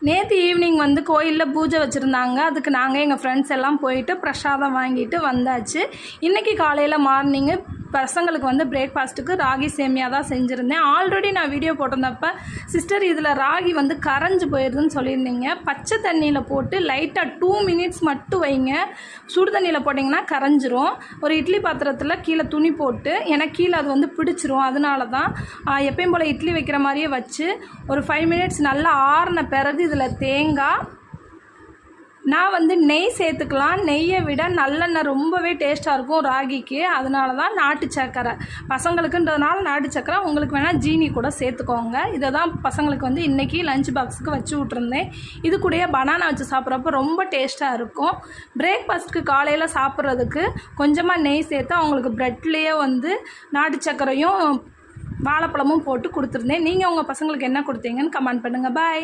நேற்று ஈவினிங் வந்து கோயிலில் பூஜை வச்சுருந்தாங்க. அதுக்கு நாங்கள் எங்கள் ஃப்ரெண்ட்ஸ் எல்லாம் போயிட்டு பிரசாதம் வாங்கிட்டு வந்தாச்சு. இன்றைக்கி காலையில் மார்னிங்கு பசங்களுக்கு வந்து பிரேக்ஃபாஸ்ட்டுக்கு ராகி சேமியா தான் செஞ்சுருந்தேன். ஆல்ரெடி நான் வீடியோ போட்டிருந்தப்ப சிஸ்டர் இதில் ராகி வந்து கரைஞ்சு போயிடுதுன்னு சொல்லியிருந்தீங்க. பச்சை தண்ணியில் போட்டு லைட்டாக டூ மினிட்ஸ் மட்டும் வைங்க. சுடு தண்ணியில் போட்டிங்கன்னா கரைஞ்சிரும். ஒரு இட்லி பாத்திரத்தில் கீழே துணி போட்டு ஏன்னா கீழே அது வந்து பிடிச்சிரும். அதனால தான் எப்பயும் போல் இட்லி வைக்கிற மாதிரியே வச்சு ஒரு ஃபைவ் மினிட்ஸ் நல்லா ஆறின பிறகு இதில் தேங்காய் நான் வந்து நெய் சேர்த்துக்கலாம். நெய்யை விட நல்லெண்ணெய் ரொம்பவே டேஸ்ட்டாக இருக்கும் ராகிக்கு. அதனால தான் நாட்டு சக்கரை பசங்களுக்குன்றதுனால நாட்டு சக்கரை உங்களுக்கு வேணால் ஜீனி கூட சேர்த்துக்கோங்க. இதை தான் பசங்களுக்கு வந்து இன்றைக்கி லஞ்ச் பாக்ஸுக்கு வச்சு விட்ருந்தேன் இது கூடயே பனானா வச்சு சாப்பிட்றப்ப ரொம்ப டேஸ்ட்டாக இருக்கும். பிரேக்ஃபாஸ்ட்டுக்கு காலையில் சாப்பிட்றதுக்கு கொஞ்சமாக நெய் சேர்த்து அவங்களுக்கு ப்ரெட்லேயே வந்து நாட்டு சக்கரையும் வாழைப்பழமும் போட்டு கொடுத்துருந்தேன். நீங்கள் உங்கள் பசங்களுக்கு என்ன கொடுத்தீங்கன்னு கமெண்ட் பண்ணுங்கள் பாய்